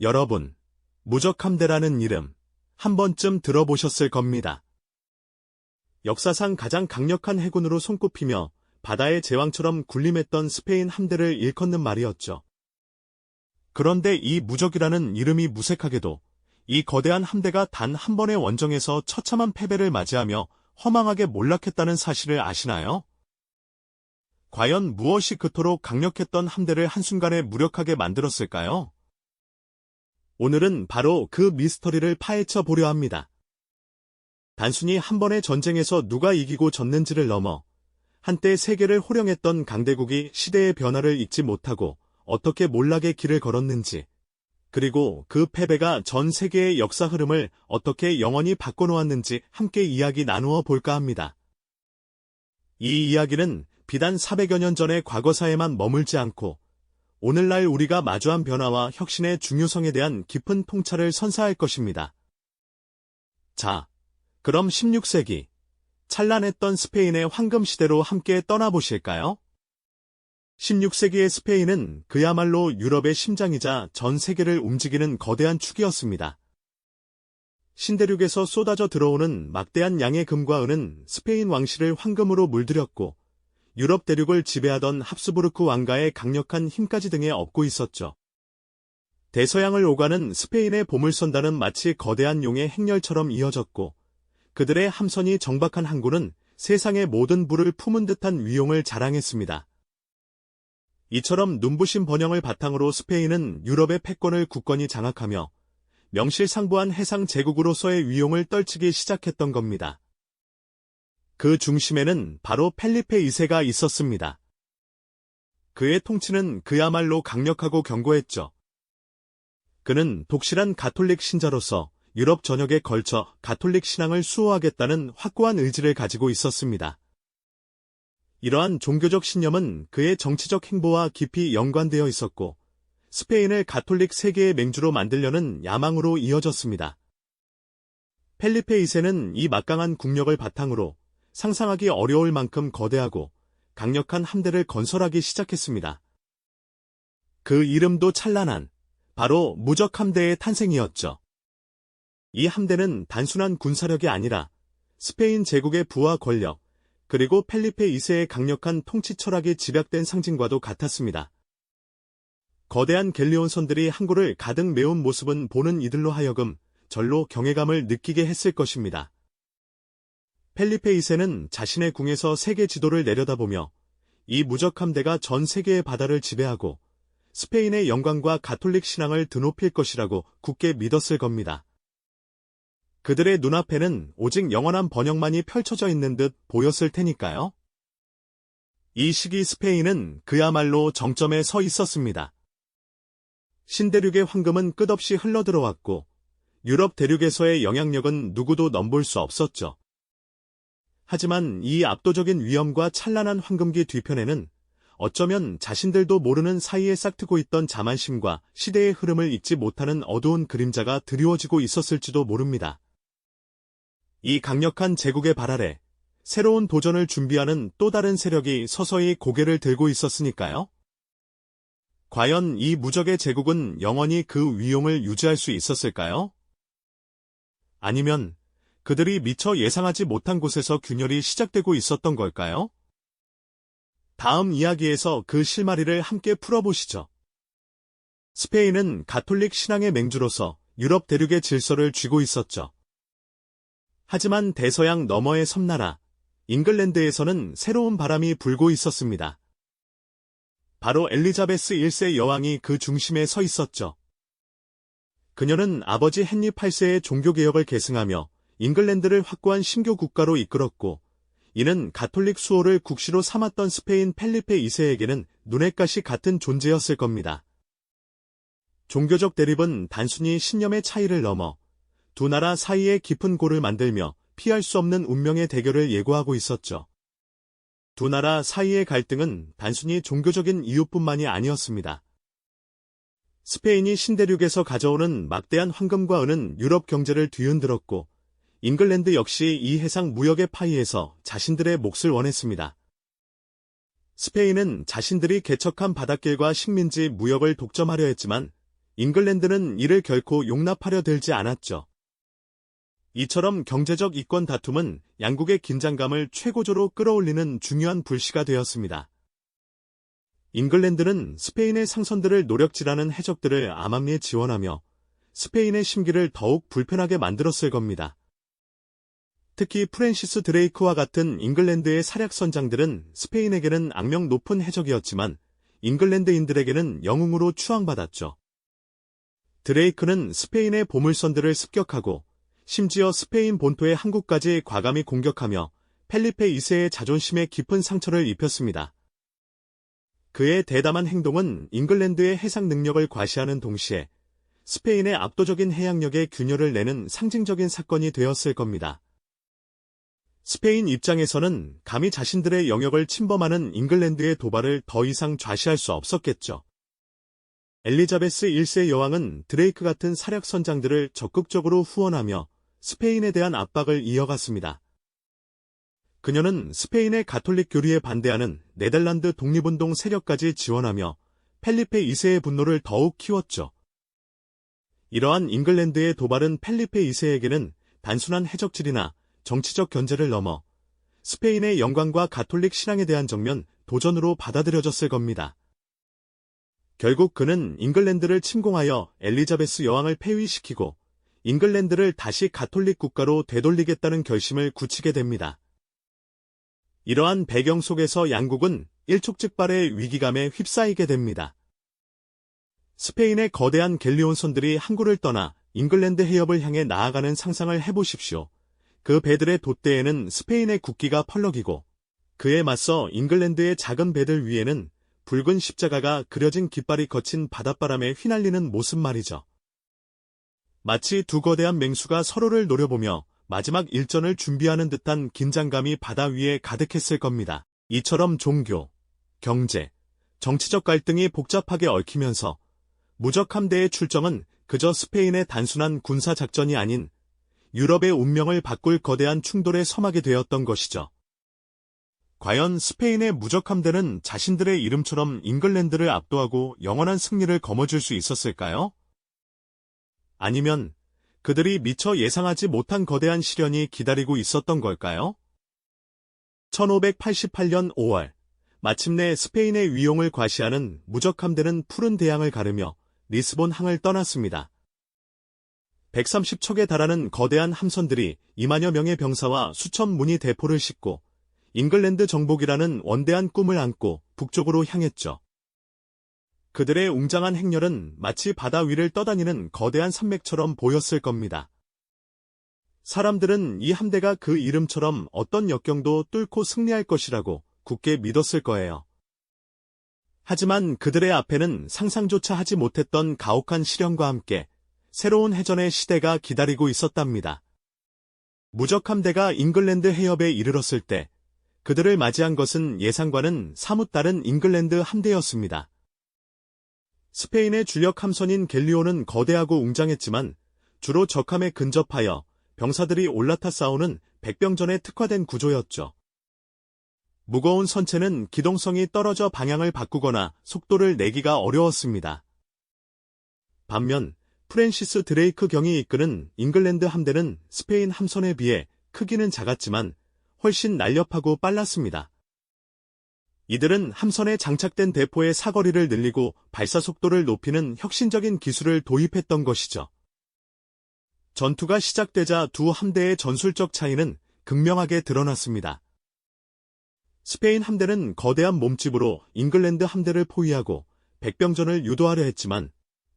여러분, 무적함대라는 이름 한 번쯤 들어보셨을 겁니다. 역사상 가장 강력한 해군으로 손꼽히며 바다의 제왕처럼 군림했던 스페인 함대를 일컫는 말이었죠. 그런데 이 무적이라는 이름이 무색하게도 이 거대한 함대가 단 한 번의 원정에서 처참한 패배를 맞이하며 허망하게 몰락했다는 사실을 아시나요? 과연 무엇이 그토록 강력했던 함대를 한순간에 무력하게 만들었을까요? 오늘은 바로 그 미스터리를 파헤쳐 보려 합니다. 단순히 한 번의 전쟁에서 누가 이기고 졌는지를 넘어 한때 세계를 호령했던 강대국이 시대의 변화를 잊지 못하고 어떻게 몰락의 길을 걸었는지, 그리고 그 패배가 전 세계의 역사 흐름을 어떻게 영원히 바꿔놓았는지 함께 이야기 나누어 볼까 합니다. 이 이야기는 비단 400여 년 전의 과거사에만 머물지 않고 오늘날 우리가 마주한 변화와 혁신의 중요성에 대한 깊은 통찰을 선사할 것입니다. 자, 그럼 16세기 찬란했던 스페인의 황금 시대로 함께 떠나보실까요? 16세기의 스페인은 그야말로 유럽의 심장이자 전 세계를 움직이는 거대한 축이었습니다. 신대륙에서 쏟아져 들어오는 막대한 양의 금과 은은 스페인 왕실을 황금으로 물들였고 유럽 대륙을 지배하던 합스부르크 왕가의 강력한 힘까지 등에 업고 있었죠. 대서양을 오가는 스페인의 보물선단은 마치 거대한 용의 행렬처럼 이어졌고 그들의 함선이 정박한 항구는 세상의 모든 부를 품은 듯한 위용을 자랑했습니다. 이처럼 눈부신 번영을 바탕으로 스페인은 유럽의 패권을 굳건히 장악하며 명실상부한 해상 제국으로서의 위용을 떨치기 시작했던 겁니다. 그 중심에는 바로 펠리페 2세가 있었습니다. 그의 통치는 그야말로 강력하고 견고했죠. 그는 독실한 가톨릭 신자로서 유럽 전역에 걸쳐 가톨릭 신앙을 수호하겠다는 확고한 의지를 가지고 있었습니다. 이러한 종교적 신념은 그의 정치적 행보와 깊이 연관되어 있었고 스페인을 가톨릭 세계의 맹주로 만들려는 야망으로 이어졌습니다. 펠리페 2세는 이 막강한 국력을 바탕으로 상상하기 어려울 만큼 거대하고 강력한 함대를 건설하기 시작했습니다. 그 이름도 찬란한 바로 무적 함대의 탄생이었죠. 이 함대는 단순한 군사력이 아니라 스페인 제국의 부와 권력, 그리고 펠리페 2세의 강력한 통치 철학이 집약된 상징과도 같았습니다. 거대한 갤리온선들이 항구를 가득 메운 모습은 보는 이들로 하여금 절로 경외감을 느끼게 했을 것입니다. 펠리페 2세는 자신의 궁에서 세계 지도를 내려다보며 이 무적 함대가 전 세계의 바다를 지배하고 스페인의 영광과 가톨릭 신앙을 드높일 것이라고 굳게 믿었을 겁니다. 그들의 눈앞에는 오직 영원한 번영만이 펼쳐져 있는 듯 보였을 테니까요. 이 시기 스페인은 그야말로 정점에 서 있었습니다. 신대륙의 황금은 끝없이 흘러들어왔고 유럽 대륙에서의 영향력은 누구도 넘볼 수 없었죠. 하지만 이 압도적인 위엄과 찬란한 황금기 뒤편에는 어쩌면 자신들도 모르는 사이에 싹트고 있던 자만심과 시대의 흐름을 잊지 못하는 어두운 그림자가 드리워지고 있었을지도 모릅니다. 이 강력한 제국의 발 아래 새로운 도전을 준비하는 또 다른 세력이 서서히 고개를 들고 있었으니까요. 과연 이 무적의 제국은 영원히 그 위용을 유지할 수 있었을까요? 아니면 그들이 미처 예상하지 못한 곳에서 균열이 시작되고 있었던 걸까요? 다음 이야기에서 그 실마리를 함께 풀어보시죠. 스페인은 가톨릭 신앙의 맹주로서 유럽 대륙의 질서를 쥐고 있었죠. 하지만 대서양 너머의 섬나라, 잉글랜드에서는 새로운 바람이 불고 있었습니다. 바로 엘리자베스 1세 여왕이 그 중심에 서 있었죠. 그녀는 아버지 헨리 8세의 종교개혁을 계승하며 잉글랜드를 확고한 신교 국가로 이끌었고, 이는 가톨릭 수호를 국시로 삼았던 스페인 펠리페 2세에게는 눈의 가시 같은 존재였을 겁니다. 종교적 대립은 단순히 신념의 차이를 넘어 두 나라 사이에 깊은 골을 만들며 피할 수 없는 운명의 대결을 예고하고 있었죠. 두 나라 사이의 갈등은 단순히 종교적인 이유뿐만이 아니었습니다. 스페인이 신대륙에서 가져오는 막대한 황금과 은은 유럽 경제를 뒤흔들었고, 잉글랜드 역시 이 해상 무역의 파이에서 자신들의 몫을 원했습니다. 스페인은 자신들이 개척한 바닷길과 식민지 무역을 독점하려 했지만, 잉글랜드는 이를 결코 용납하려 들지 않았죠. 이처럼 경제적 이권 다툼은 양국의 긴장감을 최고조로 끌어올리는 중요한 불씨가 되었습니다. 잉글랜드는 스페인의 상선들을 노력질하는 해적들을 암암리에 지원하며 스페인의 심기를 더욱 불편하게 만들었을 겁니다. 특히 프랜시스 드레이크와 같은 잉글랜드의 사략 선장들은 스페인에게는 악명 높은 해적이었지만 잉글랜드인들에게는 영웅으로 추앙받았죠. 드레이크는 스페인의 보물선들을 습격하고 심지어 스페인 본토의 항구까지 과감히 공격하며 펠리페 2세의 자존심에 깊은 상처를 입혔습니다. 그의 대담한 행동은 잉글랜드의 해상 능력을 과시하는 동시에 스페인의 압도적인 해양력에 균열을 내는 상징적인 사건이 되었을 겁니다. 스페인 입장에서는 감히 자신들의 영역을 침범하는 잉글랜드의 도발을 더 이상 좌시할 수 없었겠죠. 엘리자베스 1세 여왕은 드레이크 같은 사략 선장들을 적극적으로 후원하며 스페인에 대한 압박을 이어갔습니다. 그녀는 스페인의 가톨릭 교리에 반대하는 네덜란드 독립운동 세력까지 지원하며 펠리페 2세의 분노를 더욱 키웠죠. 이러한 잉글랜드의 도발은 펠리페 2세에게는 단순한 해적질이나 정치적 견제를 넘어 스페인의 영광과 가톨릭 신앙에 대한 정면 도전으로 받아들여졌을 겁니다. 결국 그는 잉글랜드를 침공하여 엘리자베스 여왕을 폐위시키고 잉글랜드를 다시 가톨릭 국가로 되돌리겠다는 결심을 굳히게 됩니다. 이러한 배경 속에서 양국은 일촉즉발의 위기감에 휩싸이게 됩니다. 스페인의 거대한 갤리온선들이 항구를 떠나 잉글랜드 해협을 향해 나아가는 상상을 해보십시오. 그 배들의 돛대에는 스페인의 국기가 펄럭이고 그에 맞서 잉글랜드의 작은 배들 위에는 붉은 십자가가 그려진 깃발이 거친 바닷바람에 휘날리는 모습 말이죠. 마치 두 거대한 맹수가 서로를 노려보며 마지막 일전을 준비하는 듯한 긴장감이 바다 위에 가득했을 겁니다. 이처럼 종교, 경제, 정치적 갈등이 복잡하게 얽히면서 무적 함대의 출정은 그저 스페인의 단순한 군사 작전이 아닌 유럽의 운명을 바꿀 거대한 충돌의 서막이 되었던 것이죠. 과연 스페인의 무적함대는 자신들의 이름처럼 잉글랜드를 압도하고 영원한 승리를 거머쥘 수 있었을까요? 아니면 그들이 미처 예상하지 못한 거대한 시련이 기다리고 있었던 걸까요? 1588년 5월, 마침내 스페인의 위용을 과시하는 무적함대는 푸른 대양을 가르며 리스본 항을 떠났습니다. 130척에 달하는 거대한 함선들이 2만여 명의 병사와 수천 문의 대포를 싣고 잉글랜드 정복이라는 원대한 꿈을 안고 북쪽으로 향했죠. 그들의 웅장한 행렬은 마치 바다 위를 떠다니는 거대한 산맥처럼 보였을 겁니다. 사람들은 이 함대가 그 이름처럼 어떤 역경도 뚫고 승리할 것이라고 굳게 믿었을 거예요. 하지만 그들의 앞에는 상상조차 하지 못했던 가혹한 시련과 함께 새로운 해전의 시대가 기다리고 있었답니다. 무적 함대가 잉글랜드 해협에 이르렀을 때 그들을 맞이한 것은 예상과는 사뭇 다른 잉글랜드 함대였습니다. 스페인의 주력 함선인 갤리오는 거대하고 웅장했지만 주로 적함에 근접하여 병사들이 올라타 싸우는 백병전에 특화된 구조였죠. 무거운 선체는 기동성이 떨어져 방향을 바꾸거나 속도를 내기가 어려웠습니다. 반면 프랜시스 드레이크 경이 이끄는 잉글랜드 함대는 스페인 함선에 비해 크기는 작았지만 훨씬 날렵하고 빨랐습니다. 이들은 함선에 장착된 대포의 사거리를 늘리고 발사 속도를 높이는 혁신적인 기술을 도입했던 것이죠. 전투가 시작되자 두 함대의 전술적 차이는 극명하게 드러났습니다. 스페인 함대는 거대한 몸집으로 잉글랜드 함대를 포위하고 백병전을 유도하려 했지만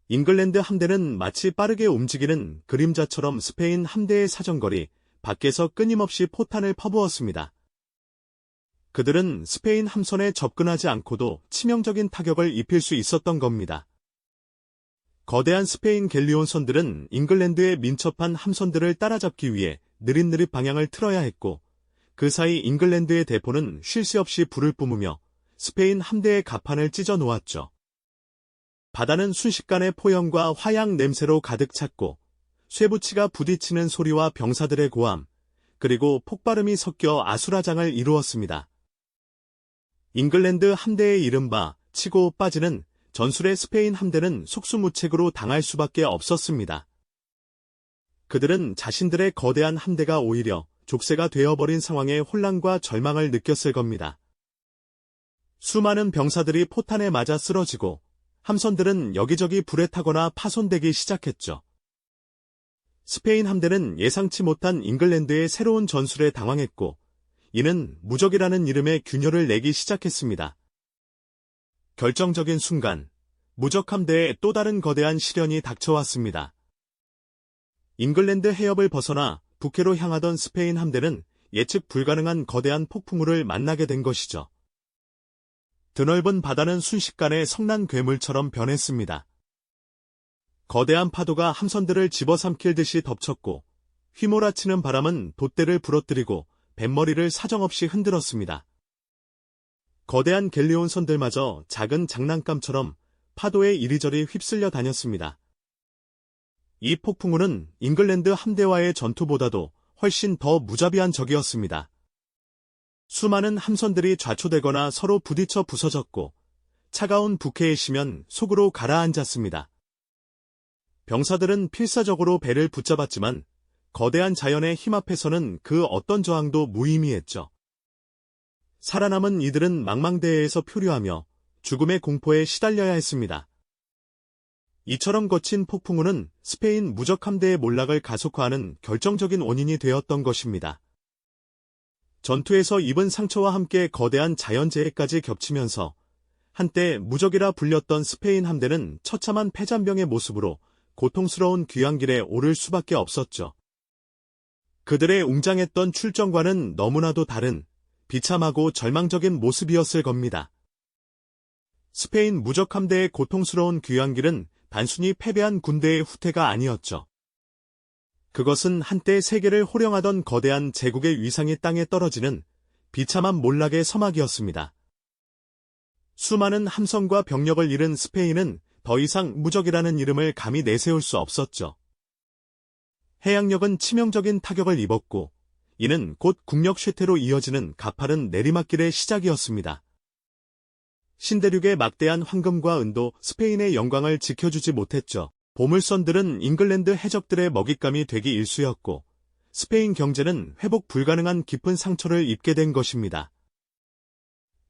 잉글랜드 함대는 마치 빠르게 움직이는 그림자처럼 스페인 함대의 사정거리 밖에서 끊임없이 포탄을 퍼부었습니다. 그들은 스페인 함선에 접근하지 않고도 치명적인 타격을 입힐 수 있었던 겁니다. 거대한 스페인 갤리온선들은 잉글랜드의 민첩한 함선들을 따라잡기 위해 느릿느릿 방향을 틀어야 했고 그 사이 잉글랜드의 대포는 쉴 새 없이 불을 뿜으며 스페인 함대의 가판을 찢어 놓았죠. 바다는 순식간에 포영과 화양 냄새로 가득 찼고 쇠붙이가 부딪히는 소리와 병사들의 고함, 그리고 폭발음이 섞여 아수라장을 이루었습니다. 잉글랜드 함대의 이른바 치고 빠지는 전술의 스페인 함대는 속수무책으로 당할 수밖에 없었습니다. 그들은 자신들의 거대한 함대가 오히려 족쇄가 되어버린 상황에 혼란과 절망을 느꼈을 겁니다. 수많은 병사들이 포탄에 맞아 쓰러지고 함선들은 여기저기 불에 타거나 파손되기 시작했죠. 스페인 함대는 예상치 못한 잉글랜드의 새로운 전술에 당황했고 이는 무적이라는 이름의 균열을 내기 시작했습니다. 결정적인 순간 무적 함대에 또 다른 거대한 시련이 닥쳐왔습니다. 잉글랜드 해협을 벗어나 북해로 향하던 스페인 함대는 예측 불가능한 거대한 폭풍우를 만나게 된 것이죠. 드넓은 바다는 순식간에 성난 괴물처럼 변했습니다. 거대한 파도가 함선들을 집어삼킬 듯이 덮쳤고 휘몰아치는 바람은 돛대를 부러뜨리고 뱃머리를 사정없이 흔들었습니다. 거대한 갤리온 선들마저 작은 장난감처럼 파도에 이리저리 휩쓸려 다녔습니다. 이 폭풍우는 잉글랜드 함대와의 전투보다도 훨씬 더 무자비한 적이었습니다. 수많은 함선들이 좌초되거나 서로 부딪혀 부서졌고 차가운 북해에 쉬면 속으로 가라앉았습니다. 병사들은 필사적으로 배를 붙잡았지만 거대한 자연의 힘 앞에서는 그 어떤 저항도 무의미했죠. 살아남은 이들은 망망대해에서 표류하며 죽음의 공포에 시달려야 했습니다. 이처럼 거친 폭풍우는 스페인 무적 함대의 몰락을 가속화하는 결정적인 원인이 되었던 것입니다. 전투에서 입은 상처와 함께 거대한 자연재해까지 겹치면서 한때 무적이라 불렸던 스페인 함대는 처참한 패잔병의 모습으로 고통스러운 귀향길에 오를 수밖에 없었죠. 그들의 웅장했던 출정과는 너무나도 다른 비참하고 절망적인 모습이었을 겁니다. 스페인 무적 함대의 고통스러운 귀향길은 단순히 패배한 군대의 후퇴가 아니었죠. 그것은 한때 세계를 호령하던 거대한 제국의 위상이 땅에 떨어지는 비참한 몰락의 서막이었습니다. 수많은 함성과 병력을 잃은 스페인은 더 이상 무적이라는 이름을 감히 내세울 수 없었죠. 해양력은 치명적인 타격을 입었고 이는 곧 국력 쇠퇴로 이어지는 가파른 내리막길의 시작이었습니다. 신대륙의 막대한 황금과 은도 스페인의 영광을 지켜주지 못했죠. 보물선들은 잉글랜드 해적들의 먹잇감이 되기 일쑤였고 스페인 경제는 회복 불가능한 깊은 상처를 입게 된 것입니다.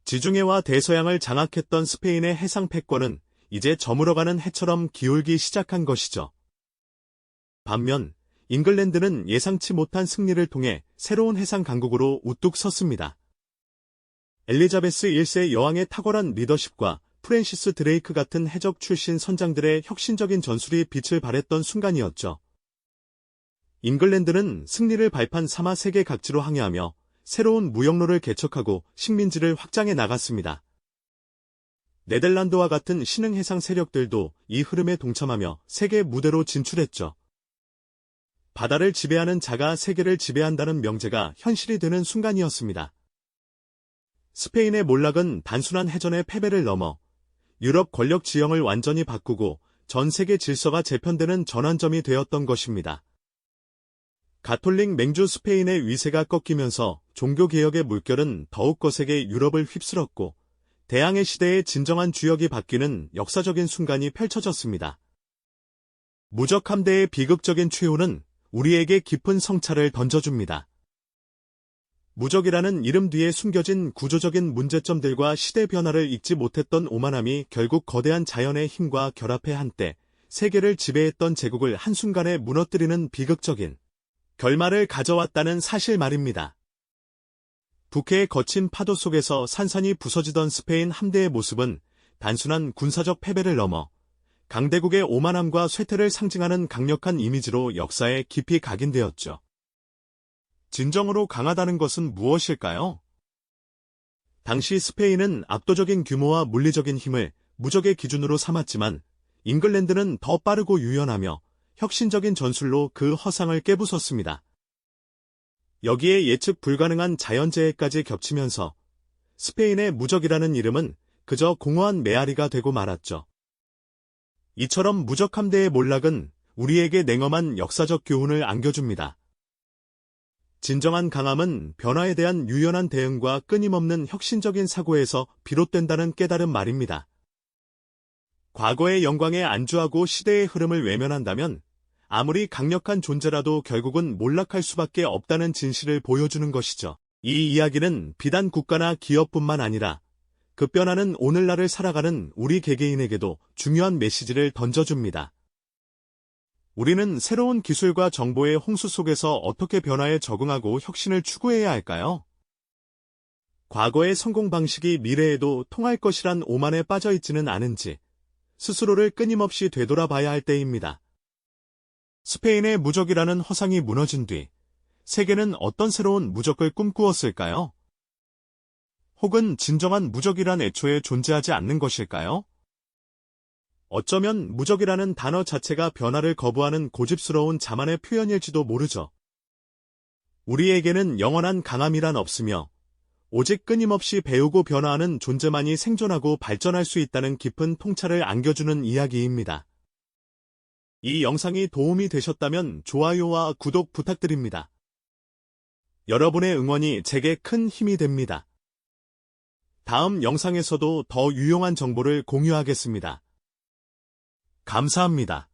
지중해와 대서양을 장악했던 스페인의 해상 패권은 이제 저물어가는 해처럼 기울기 시작한 것이죠. 반면 잉글랜드는 예상치 못한 승리를 통해 새로운 해상 강국으로 우뚝 섰습니다. 엘리자베스 1세 여왕의 탁월한 리더십과 프랜시스 드레이크 같은 해적 출신 선장들의 혁신적인 전술이 빛을 발했던 순간이었죠. 잉글랜드는 승리를 발판 삼아 세계 각지로 항해하며 새로운 무역로를 개척하고 식민지를 확장해 나갔습니다. 네덜란드와 같은 신흥 해상 세력들도 이 흐름에 동참하며 세계 무대로 진출했죠. 바다를 지배하는 자가 세계를 지배한다는 명제가 현실이 되는 순간이었습니다. 스페인의 몰락은 단순한 해전의 패배를 넘어 유럽 권력 지형을 완전히 바꾸고 전 세계 질서가 재편되는 전환점이 되었던 것입니다. 가톨릭 맹주 스페인의 위세가 꺾이면서 종교개혁의 물결은 더욱 거세게 유럽을 휩쓸었고 대항해 시대의 진정한 주역이 바뀌는 역사적인 순간이 펼쳐졌습니다. 무적 함대의 비극적인 최후는 우리에게 깊은 성찰을 던져줍니다. 무적이라는 이름 뒤에 숨겨진 구조적인 문제점들과 시대 변화를 읽지 못했던 오만함이 결국 거대한 자연의 힘과 결합해 한때 세계를 지배했던 제국을 한순간에 무너뜨리는 비극적인 결말을 가져왔다는 사실 말입니다. 북해의 거친 파도 속에서 산산이 부서지던 스페인 함대의 모습은 단순한 군사적 패배를 넘어 강대국의 오만함과 쇠퇴를 상징하는 강력한 이미지로 역사에 깊이 각인되었죠. 진정으로 강하다는 것은 무엇일까요? 당시 스페인은 압도적인 규모와 물리적인 힘을 무적의 기준으로 삼았지만 잉글랜드는 더 빠르고 유연하며 혁신적인 전술로 그 허상을 깨부쉈습니다. 여기에 예측 불가능한 자연재해까지 겹치면서 스페인의 무적이라는 이름은 그저 공허한 메아리가 되고 말았죠. 이처럼 무적 함대의 몰락은 우리에게 냉엄한 역사적 교훈을 안겨줍니다. 진정한 강함은 변화에 대한 유연한 대응과 끊임없는 혁신적인 사고에서 비롯된다는 깨달은 말입니다. 과거의 영광에 안주하고 시대의 흐름을 외면한다면 아무리 강력한 존재라도 결국은 몰락할 수밖에 없다는 진실을 보여주는 것이죠. 이 이야기는 비단 국가나 기업뿐만 아니라 급변하는 오늘날을 살아가는 우리 개개인에게도 중요한 메시지를 던져줍니다. 우리는 새로운 기술과 정보의 홍수 속에서 어떻게 변화에 적응하고 혁신을 추구해야 할까요? 과거의 성공 방식이 미래에도 통할 것이란 오만에 빠져 있지는 않은지 스스로를 끊임없이 되돌아봐야 할 때입니다. 스페인의 무적이라는 허상이 무너진 뒤 세계는 어떤 새로운 무적을 꿈꾸었을까요? 혹은 진정한 무적이란 애초에 존재하지 않는 것일까요? 어쩌면 무적이라는 단어 자체가 변화를 거부하는 고집스러운 자만의 표현일지도 모르죠. 우리에게는 영원한 강함이란 없으며 오직 끊임없이 배우고 변화하는 존재만이 생존하고 발전할 수 있다는 깊은 통찰을 안겨주는 이야기입니다. 이 영상이 도움이 되셨다면 좋아요와 구독 부탁드립니다. 여러분의 응원이 제게 큰 힘이 됩니다. 다음 영상에서도 더 유용한 정보를 공유하겠습니다. 감사합니다.